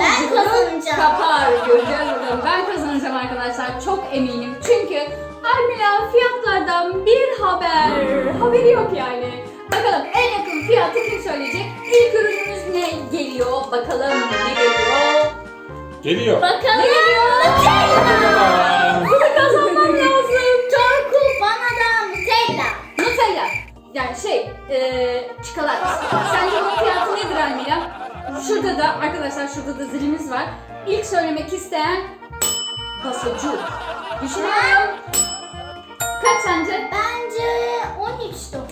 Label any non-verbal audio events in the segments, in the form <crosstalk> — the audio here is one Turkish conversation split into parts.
Ben kazanacağım. kapar. Göreceğiz bakalım. Ben kazanacağım arkadaşlar. Çok eminim. Çünkü Almila fiyatlardan bir haber. Haberi yok yani. Bakalım en yakın fiyatı kim söyleyecek? İlk ürünümüz ne geliyor? Bakalım ne geliyor? Geliyor. Ne Bakalım. geliyor? Aa, Bunu kazanmam <laughs> lazım. Torku bana da Nutella. Nutella. Yani şey, eee çikolata. Sence bunun fiyatı nedir Almila? Şurada da arkadaşlar şurada da zilimiz var. İlk söylemek isteyen basıcı. Düşünüyorum. Kaç sence? Bence 13.90.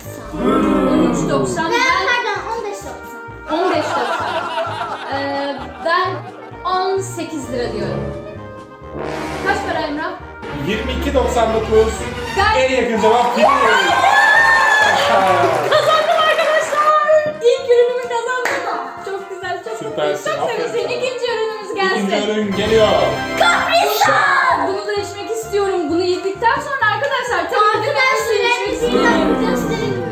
13.90. Ben Ben pardon 15.90. 15.90. Eee ben 18 lira diyorum. Kaç para Emrah? 22.99. Ben En yakın cevap Filiz. <laughs> kazandım Süpersin, aferin sevinçliyim. sana. İkinci ürünümüz gelsin. İkinci ürün geliyor. Aa, Bunu da içmek istiyorum. Bunu yedikten sonra arkadaşlar tabii ki de ben bunu içmek istiyorum. bir gösterelim.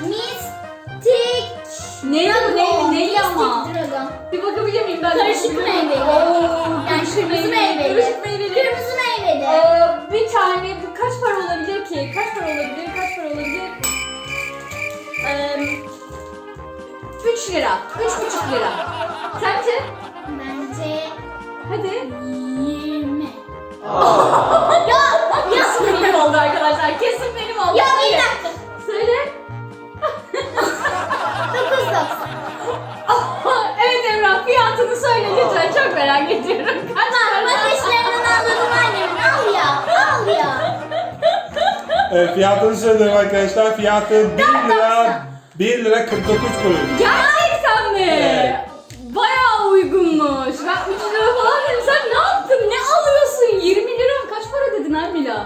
Mystic. Ne ya ne ne ama? Bir bakabilir miyim ben? de Karışık meyveli. Oo, karışık kırmızı meyveli. meyveli. Karışık meyveli. Kırmızı meyveli. Ee, bir tane bu kaç para olabilir ki? Kaç para olabilir? Kaç para olabilir? Ee, 3 lira. 3,5 lira. Sence? Bence Hadi. 20. <laughs> Kesin benim oldu arkadaşlar. Kesin benim oldu. Ya bir Söyle. dakika. Söyle. 9.90. evet Emrah fiyatını söyle lütfen. Çok merak ediyorum. Kaç para? Bakışlarından anladım annemin. Al ya. Al ya. Evet, fiyatını söylüyorum arkadaşlar. Fiyatı 1 lira 1 lira 49 kuruş. Gerçekten mi? Evet.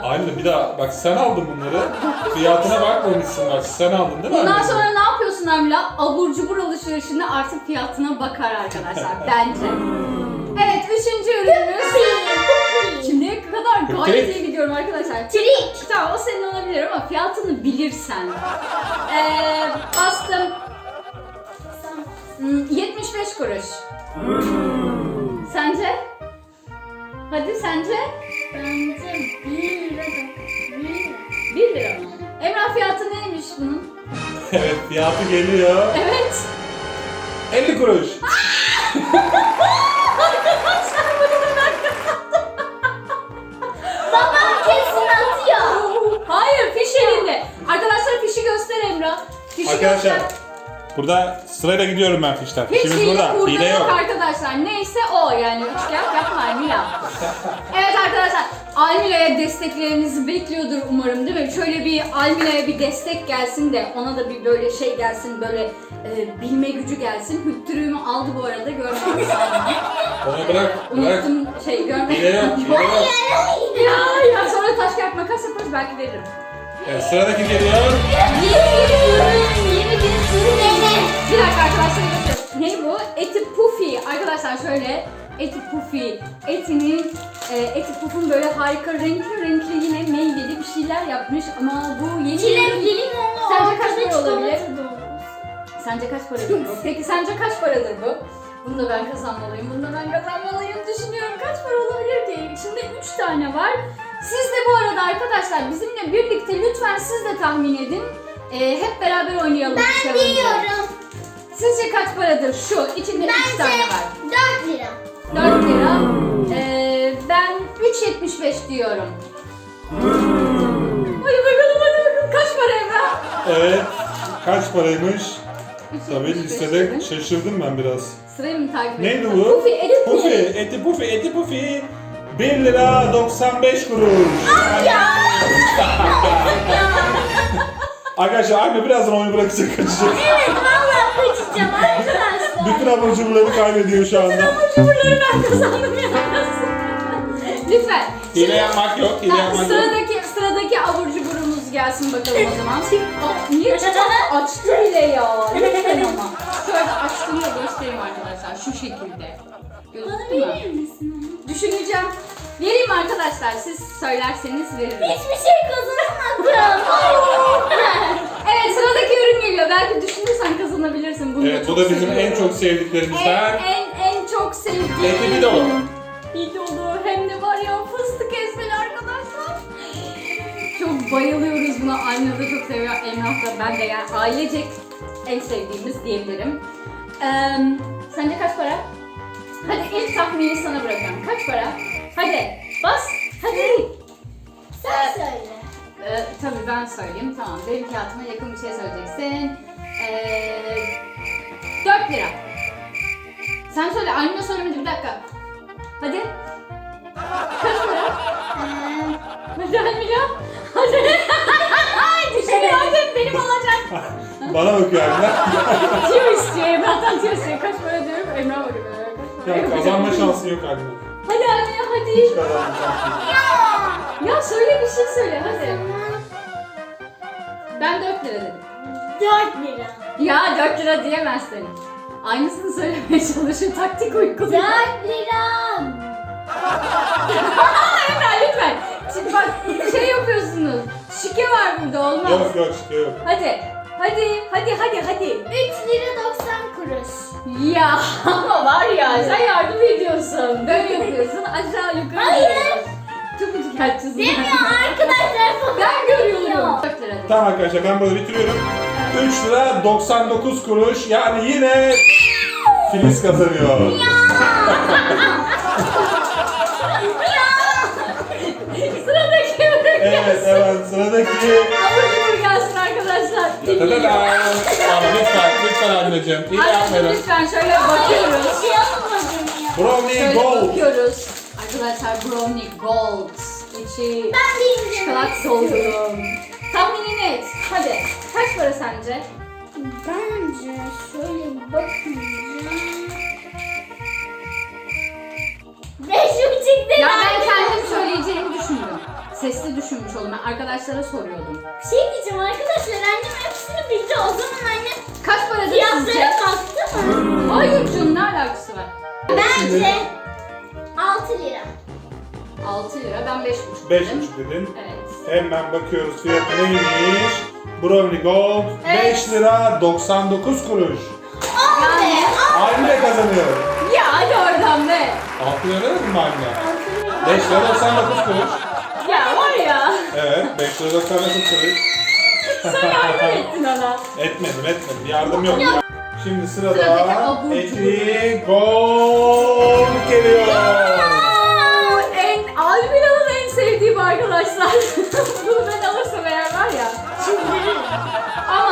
Aynı bir daha bak sen aldın bunları. Fiyatına bakmamışsın bak sen aldın değil mi? Bundan sonra ne yapıyorsun Almila? Abur cubur alışverişinde artık fiyatına bakar arkadaşlar. <laughs> Bence. Evet üçüncü ürünümüz. Şimdiye kadar gayet iyi gidiyorum arkadaşlar. Trik. Tamam o senin olabilir ama fiyatını bilirsen. Ee, bastım. Hmm, 75 kuruş. Sence? Hadi sence? Bence 1 lira. 1 lira. 1 lira mı? Emrah fiyatı neymiş bunun? <laughs> Evet fiyatı geliyor. Evet. 50 kuruş. <laughs> Arkadaşlar bunu da ben kazandım. Babam kesin atıyor. Hayır fiş elinde. Arkadaşlar fişi göster Emrah. Fişi Arkadaşlar göster. Burada sırayla gidiyorum ben fişten. Hiç Fişimiz hile burada. Hile yok arkadaşlar. Neyse o yani. Üçgen yapma Almila. evet arkadaşlar. Almila'ya desteklerinizi bekliyordur umarım değil mi? Şöyle bir Almila'ya bir destek gelsin de ona da bir böyle şey gelsin böyle e, bilme gücü gelsin. Hüttürüğümü aldı bu arada görmediniz. Onu <laughs> bırak. Bırak. Unuttum şey görmedim. Hile yok. Hile yok. ya ya sonra taş kağıt makas yaparız belki veririm. Evet sıradaki geliyor. Bir ürün, yeni bir dakika arkadaşlar göstereyim. Ne bu? Eti pufi. Arkadaşlar şöyle eti pufi. Etinin, e, eti pufun böyle harika renkli renkli yine meyveli bir şeyler yapmış ama bu yeni Çilek ürün. limonlu Sence kaç ortada para olabilir? çikolata dolu. Sence kaç paradır bu? Peki sence kaç paradır bu? Bunu da ben kazanmalıyım, bunu da ben kazanmalıyım düşünüyorum. Kaç para olabilir ki? İçinde 3 tane var. Siz de bu arada arkadaşlar bizimle birlikte lütfen siz de tahmin edin. Ee, hep beraber oynayalım. bu Ben challenge'ı. biliyorum. Sizce kaç paradır şu? İçinde 3 Bence tane var. 4 lira. 4 lira. Ee, ben 3.75 diyorum. Hadi bakalım hadi bakalım. Kaç para Emrah? Evet. Kaç paraymış? 3.75 Tabii listede dedim. şaşırdım ben biraz. Sırayı mı takip Neydi ediyorsun? bu? Pufi, eti Pufi, pufi. eti pufi, eti pufi. 1 lira 95 kuruş. <laughs> Arkadaşlar anne birazdan oyunu bırakacak kaçacak. Evet vallahi kaçacağım arkadaşlar. Bütün abur cuburları kaybediyor şu anda. Çuburları ben kazandım ya. Lütfen. Hile yapmak yok, hile yapmak yok. sıradaki sıradaki abur cuburumuz gelsin bakalım o zaman. Aa, niye çıktı? Açtı bile ya. Lütfen ama. Şöyle açtım da göstereyim arkadaşlar. Şu şekilde. Bana Gözüktü mü? verir misin onu? Düşüneceğim. Vereyim mi arkadaşlar? Siz söylerseniz veririm. Hiçbir şey kazanamadım. <laughs> Evet sıradaki ürün geliyor. Belki düşünürsen kazanabilirsin. Bunu Evet da bu çok da bizim en çok sevdiklerimizden. en, en, en çok sevdiğim. Eti bir dolu. Bir dolu hem de var ya fıstık ezmeli arkadaşlar. Çok bayılıyoruz buna. Anne de çok seviyor. Emrah da ben de yani ailecek en sevdiğimiz diyebilirim. Ee, sence kaç para? Hadi ilk tahmini sana bırakıyorum. Kaç para? Hadi bas. Hadi. Sen söyle. Ee, tabii ben söyleyeyim. Tamam. Benim kağıtıma yakın bir şey söyleyeceksin. Ee, 4 lira. Sen söyle. Anne söylemedi. Bir dakika. Hadi. Kaç para? Ee, Hadi Almila. Hadi. Düşünüyor. Hadi benim olacak. <laughs> Bana bakıyor anne. Tüyo istiyor. Emrah'tan tüyo istiyor. Kaç para diyorum. Emrah bakıyor. Ya kazanma şansı yok anne. Yok. Ya söyle bir şey söyle. Hadi. Ben 4 lira dedim. 4 lira. Ya 4 lira diyemezsin. Aynısını söylemeye çalışıyor. Taktik uyguluyor. 4 lira. <laughs> Emrah lütfen. Şimdi bak şey yapıyorsunuz. Şike var burada olmaz. Yok yok şey yok. Hadi. Hadi, hadi, hadi, hadi. 3 lira 90 kuruş. Ya ama var ya sen yardım ediyorsun. Böyle yapıyorsun aşağı yukarı. Hayır. Çok uçukatçısın. Demiyor arkadaşlar. Ben görüyorum. 4 lira dedim. Tamam arkadaşlar ben bunu bitiriyorum. 3 lira 99 kuruş yani yine Filiz kazanıyor. <laughs> Sıradaki ürün Evet gelsin. evet sıradaki. Cubur gelsin arkadaşlar. Tadada. Ama lütfen lütfen anneciğim. İyi Anneciğim yapmayalım. lütfen şöyle bakıyoruz. Şey. Brownie Şöyle Gold. bakıyoruz. Arkadaşlar brownie gold. İçi Ben de çikolat dolu. Tahmini net. Hadi. Kaç para sence? Bence şöyle bakınca... Sesli düşünmüş oldum. Ben arkadaşlara soruyordum. Bir şey diyeceğim arkadaşlar annem hepsini bildi o zaman anne Kaç para dedi sizce? fiyatlara baktı mı? Hayır canım ne alakası var? Bence 6 lira. 6 lira ben 5,5 dedim. 5,5 dedin. Evet. Hemen bakıyoruz fiyatı neymiş. Brownie Gold Evet. 5 lira 99 kuruş. Al be. Anne kazanıyor. Ya hadi oradan be. 6 lira mi anne? 5 lira 99 kuruş. Evet 5 lira 99 kuruş. Sen yardım ettin ona. Etmedim etmedim yardım yok. Şimdi Sıradaki sırada abur Eti Gold geliyor. Aa, en Almina'nın en sevdiğim arkadaşlar. <laughs> Bunu ben alırsam eğer var ya. Çıldırırım. Ama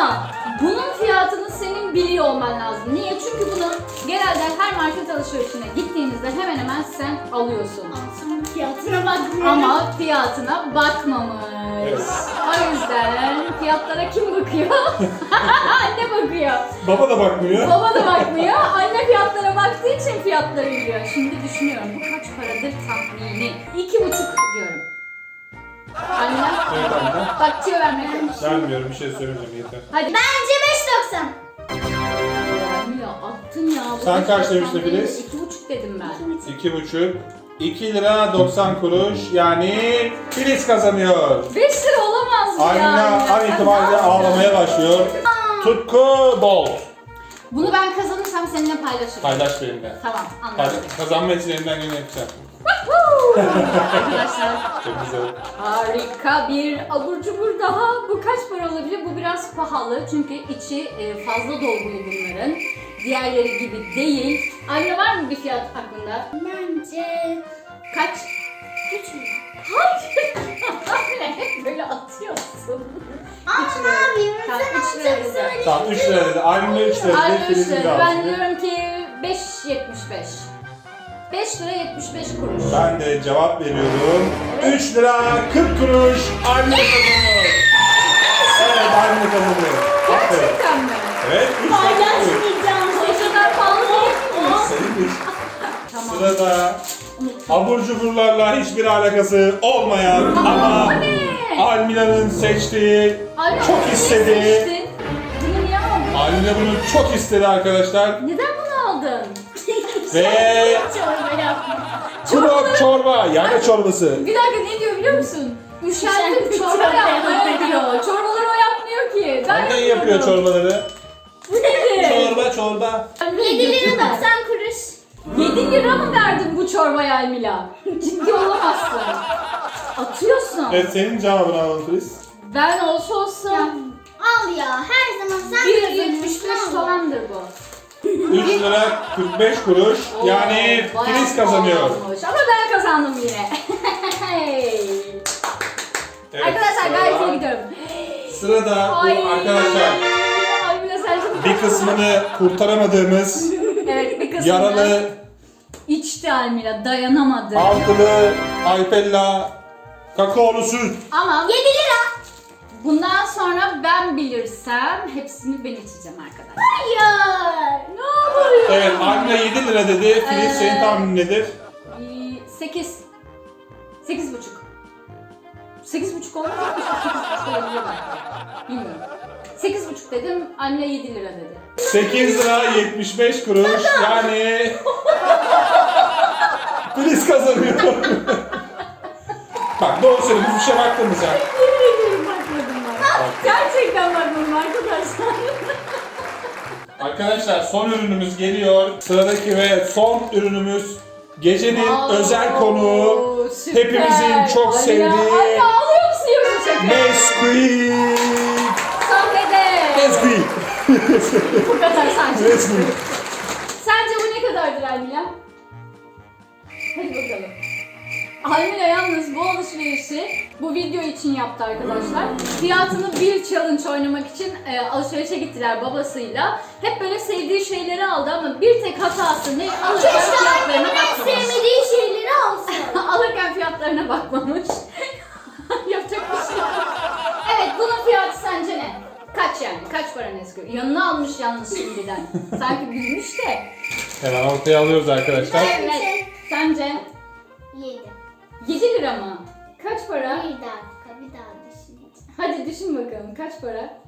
fiyatını senin biliyor olman lazım. Niye? Çünkü bunu genelde her market alışverişine gittiğinizde hemen hemen sen alıyorsun. Sonra fiyatına bakmıyorum. Ama fiyatına bakmamış. Evet. O yüzden fiyatlara kim bakıyor? <laughs> Anne bakıyor. Baba da bakmıyor. Baba da bakmıyor. Anne fiyatlara baktığı için fiyatları biliyor. Şimdi düşünüyorum bu kaç paradır tahmini? İki buçuk diyorum. Anne Evet anne. bak tüyo vermeye. Vermiyorum bir şey söylemeyeceğim yeter. Hadi. Bence 5.90. Ya attın ya. Bu Sen kaç demiştin? Filiz? İki buçuk dedim ben. 2,5 2 lira 90 kuruş yani Filiz kazanıyor. Beş lira olamaz mı ya? Almina an itibariyle ağlamaya başlıyor. Tutku bol. Bunu ben kazanırsam seninle paylaşırım. Paylaş benimle. Tamam anladım. Kazanma için elinden geleni yapacağım. Arkadaşlar Çok güzel. harika bir abur cubur daha. Bu kaç para olabilir? Bu biraz pahalı çünkü içi e, fazla dolgulu bunların. Diğerleri gibi değil. Anne var mı bir fiyat aklında? Bence Kaç? 3 lira. Hayır. <laughs> Anne hep böyle atıyorsun. Ama Üç lira. Tamam, Sen üç lira dedi. söyle. Tamam 3 lira dedi. Anne 3 lira dedi. Anne 3 Filiz'in de. Ben diyorum ki 5.75. 5 lira 75 kuruş. Ben de cevap veriyorum. 3 lira 40 kuruş anne kazanıyor. Evet anne kazanıyor. Aferin. Gerçekten mi? Evet 3 lira 40 kuruş. Paylaşmayacağım. O kadar pahalı değil mi? Senin iş. Tamam. Sırada abur cuburlarla hiçbir alakası olmayan ama ne? Almila'nın seçtiği, Anne, çok bunu istediği, niye seçtin? Bunu niye aldın? Almila bunu çok istedi arkadaşlar. Neden bunu aldın? Ve. Yani çorbası. Bir dakika ne diyor biliyor musun? Üşendim çorba yapmaya diyor. Çorbaları o yapmıyor ki. Ben Annen yapıyor çorbaları. Bu nedir? Çorba çorba. 7 lira 90 kuruş. 7 lira mı verdin bu çorbaya Almila? Ciddi olamazsın. Atıyorsun. Evet senin cevabını alalım Filiz. Ben olsa olsa Al ya her zaman sen 1.75 kazanıyorsun, al ya. falandır bu. 3 lira 45 kuruş. Yani Oo, bayağı Filiz kazanıyor. olmuş. Ama ben kazandım yine. Evet, arkadaşlar gayet iyi gidiyorum. Sırada bu Ay. arkadaşlar sen çok bir kısmını kurtaramadığımız Evet bir kısmını yaralı içti Almila dayanamadı. altılı Alpella kakaolu süt. Ama 7 lira. bundan sonra ben bilirsem hepsini ben içeceğim arkadaşlar. Hayır. Almila 7 lira dedi. Filiz Ee, senin tahminin nedir? 8. 8 buçuk. 8 buçuk olmaz mı? 8 buçuk olabilir belki. Bilmiyorum. 8 buçuk dedim, anne 7 lira dedi. 8 lira 75 kuruş. Yani Filiz kazanıyor. <laughs> Bak doğru söylüyorsun. Bir şey baktın mı sen? Yemin ederim bakmadım ben. Gerçekten bakmadım arkadaşlar. Arkadaşlar son ürünümüz geliyor. Sıradaki ve son ürünümüz gecenin özel konuğu. süper. Hepimizin çok Anne, sevdiği Anne ağlıyor musun yoksa şaka? Nesquik. Sahnede. Nesquik. Bu kadar sence. Nesquik. Sence bu ne kadardır Almila? Almila yalnız bu alışverişi bu video için yaptı arkadaşlar. Fiyatını bir challenge oynamak için e, alışverişe gittiler babasıyla. Hep böyle sevdiği şeyleri aldı ama bir tek hatası ne? Alırken Keşke fiyatlarına annemin en bakmamış. sevmediği şeyleri alsın. <laughs> Alırken fiyatlarına bakmamış. <laughs> Yapacak bir şey yok. Evet bunun fiyatı sence ne? Kaç yani? Kaç para Nesquik? Yanına almış yalnız şimdiden. Sanki bilmiş de. Hemen ortaya alıyoruz arkadaşlar. Evet. Sence? 7. 7 lira mı? Kaç para? Bir dakika bir daha düşüneceğim. Hadi düşün bakalım kaç para?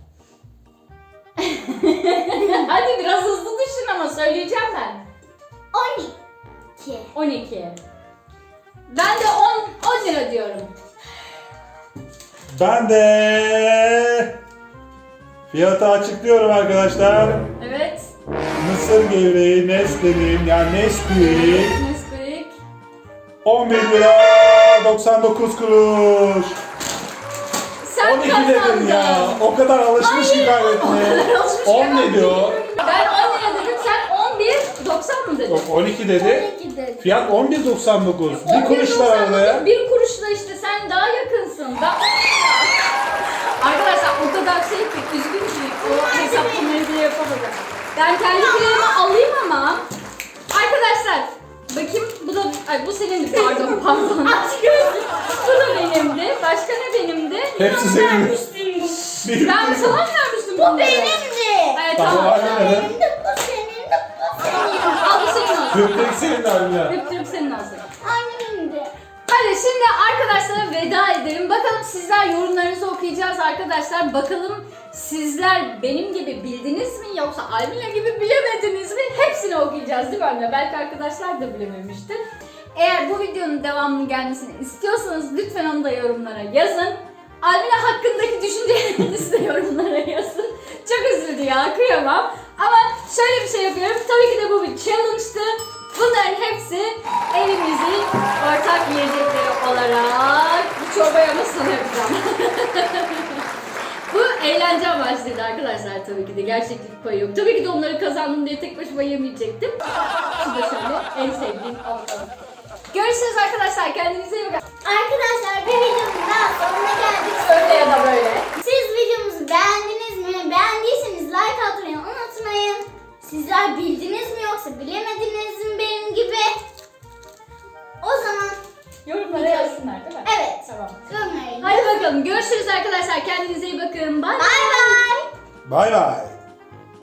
<laughs> Hadi biraz hızlı düşün ama söyleyeceğim ben. 12. 12. Ben de 10, 10 lira diyorum. Ben de fiyatı açıklıyorum arkadaşlar. Evet. Mısır gevreği Nestle'nin yani Nesquik. 11 lira 99 kuruş. Sen 12 kazandın. dedin ya. O kadar alışmış ki kaybetmeye. 10 ne diyor? Ben 10 lira dedim sen 11 90 mı dedin? Yok 12 dedi. 12 dedi. Fiyat 11.99. Bir kuruş var 11.99, arada ya. Bir kuruşla işte sen daha yakınsın. Ben Arkadaşlar o kadar şey ki üzgün ki o hesaplamayı bile yapamadım. Ben kendi filerimi alayım ama Arkadaşlar bakayım bu da ay bu senin pardon <laughs> pardon. Aç gözlü. Bu da benimdi. Başka ne benimdi? Hepsi senin. Bir- Ben sana mı vermiştim Bu bunları? benimdi. Evet Tamam, tamam. hadi neden? Benim de bu senin de bu senin. Al bu senin olsun. Köpek senin Almila. Öptürüp senin olsun. Şimdi arkadaşlara veda edelim. Bakalım sizler yorumlarınızı okuyacağız arkadaşlar. Bakalım sizler benim gibi bildiniz mi yoksa Almila gibi bilemediniz mi? Hepsini okuyacağız değil mi anne? Belki arkadaşlar da bilememiştir. Eğer bu videonun devamının gelmesini istiyorsanız lütfen onu da yorumlara yazın. Almila hakkındaki düşüncelerinizi de <laughs> yorumlara yazın. Çok üzüldü ya kıyamam. Ama şöyle bir şey yapıyorum. Tabii ki de bu bir challenge'tı. Bunların hepsi evimizin ortak yiyecekleri olarak bu çorbayı ama sana yapacağım. <laughs> bu eğlence amaçlıydı arkadaşlar tabii ki de gerçeklik payı yok. Tabii ki de onları kazandım diye tek başıma yemeyecektim. Şu da şöyle en sevdiğim alalım. Görüşürüz arkadaşlar kendinize iyi bakın. Arkadaşlar bir videonun daha sonuna geldik. Öyle ya da böyle. Siz videomuzu beğendiniz mi? Beğendiyseniz like atmayı unutmayın. Sizler bildiniz mi yoksa bilemediniz mi gibi? O zaman Yorumlara yazsınlar değil mi? evet. Tamam. Hadi bakalım görüşürüz arkadaşlar kendinize iyi bakın. Bye Bay bay. Bay bay.